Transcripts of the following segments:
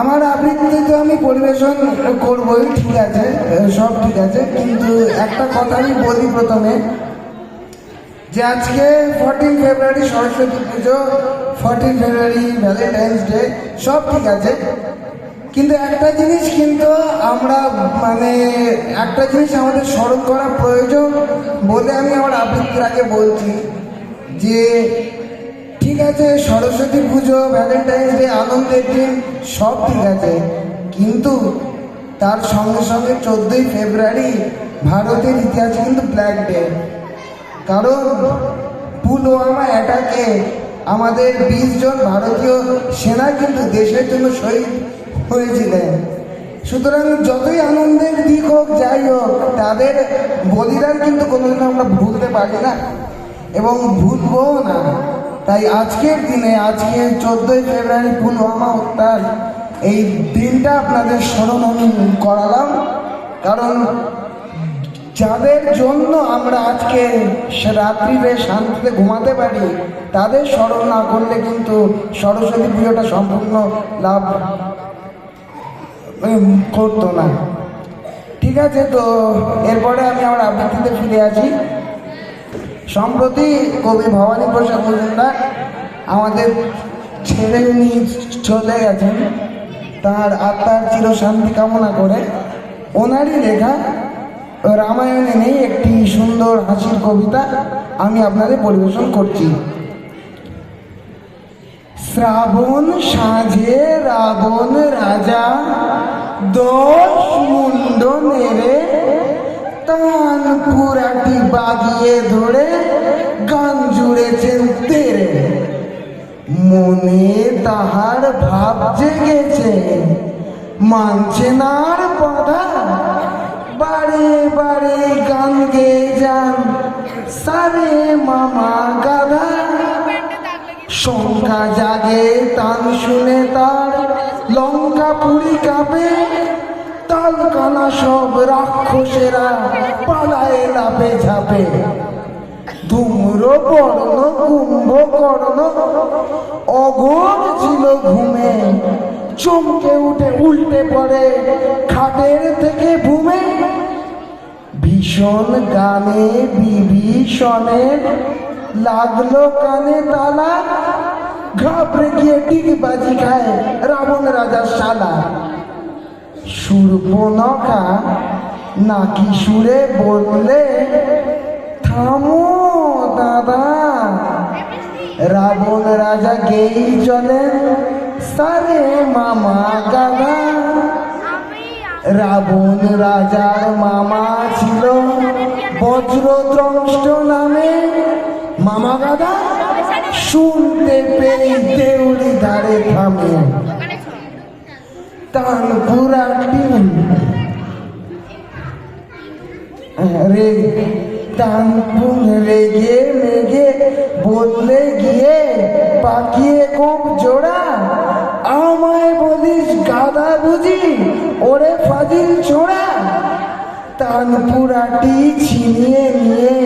আমার আবৃত্তি তো আমি পরিবেশন করবই, ঠিক আছে সব ঠিক আছে, কিন্তু একটা কথা আমি বলি প্রথমে, যে আজকে ফোরটিন ফেব্রুয়ারি সরস্বতী পুজো ফোরটিন ফেব্রুয়ারি ভ্যালেন্টাইন্স ডে সব ঠিক আছে, কিন্তু একটা জিনিস কিন্তু আমরা মানে একটা জিনিস আমাদের স্মরণ করা প্রয়োজন বলে আমি আমার আবৃত্তির আগে বলছি যে ঠিক আছে, সরস্বতী পুজো ভ্যালেন্টাইন্স ডে আনন্দের দিন, সব ঠিক আছে। কিন্তু তার সঙ্গে সঙ্গে চোদ্দোই ফেব্রুয়ারি ভারতের ইতিহাসে কিন্তু ব্ল্যাক ডে কারণ পুলওয়ামা অ্যাটাকে আমাদের বিশ জন ভারতীয় সেনা কিন্তু দেশের জন্য শহীদ হয়েছিলেন। সুতরাং যতই আনন্দের দিক হোক, যাই হোক, তাদের বলিদান কিন্তু কোনোদিন আমরা ভুলতে পারি না। এবং ভুলবো না। তাই আজকের দিনে, আজকে চোদ্দোই ফেব্রুয়ারি পুলওয়ামা হত্যার এই দিনটা আপনাদের স্মরণ করালাম। কারণ যাদের জন্য আমরা আজকে রাত্রিরে শান্তিতে ঘুমাতে পারি, তাদের স্মরণ না করলে কিন্তু সরস্বতী পুজোটা সম্পূর্ণ লাভ করতো না। ঠিক আছে, তো এরপরে আমি আমার আবৃত্তিতে ফিরে আসি। সম্প্রতি কবি ভবানী প্রসাদ মজুমদার আমাদের ছেড়ে নিয়ে চলে গেছেন। তার আত্মার চিরশান্তি কামনা করে। ওনারই লেখা রামায়ণে নেই একটি সুন্দর হাসির কবিতা। আমি আপনাদের পরিবেশন করছি। শ্রাবণ সাঁঝে, রাবণ রাজা, দশ মুন্ড নেড়ে তান পুরাটি বাগিয়ে ধরে গান জুড়েছেন তেরে মনে তাহার ভাব জেগেছে, মানছে না আর বাধা। বারে বারে গান গেয়ে যান, সারে মামা গাধা। শঙ্কা জাগে, তান শুনে তার লঙ্কা পুরি কাঁপে। তালকানা সব রাক্ষসেরা পালায় লাপে ঝাপে। ধূম্র বর্ণ কুম্ভকর্ণ অঘোর ছিল ঘুমে। চমকে উঠে উল্টে পড়ে খাটের থেকে ঘুমে। ভীষণ গানে বিভীষণের লাগল কানে তালা। ঘাবড়ে গিয়ে ডিগবাজি খায় রাবণ রাজার শালা। সুরপনখা নাকি সুরে বললে, থামো দাদা। রাবণ রাজা গেই চলেন সারে মামা গাদা রাবণ রাজার মামা ছিল বজ্রদ্রষ্ট নামে, মামা গাদা শুনতে পেয়ে দেউলি ধারে থামে। তান পুরাটি রে টানপুন রেগে মেগে বদলে গিয়ে পাকিয়ে কোপ জোড়া। আমায় বলিস গাদা বুঝি, ওরে ফাজিল ছোড়া। তানপুরাটি ছিনিয়ে নিয়ে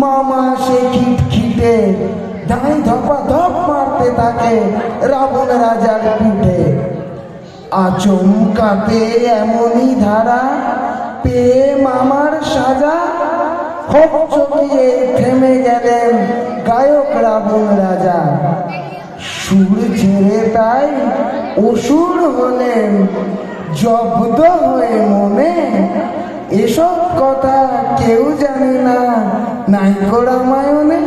মামা সে খিটখিটে, ধাই ধপা ধপ মারতে থাকে রাবণ রাজার পিঠে। আচমকাতে এমনই ধারা, পেয়ে মামার সাজা। হকচকিয়ে থেমে গেলেন গায়ক রাবণ রাজা। সুর ছেড়ে তাই অসুর হলেন, জব্দ হয়ে মনে। এসব কথা কেউ জানে না নাইকো রামায়ণে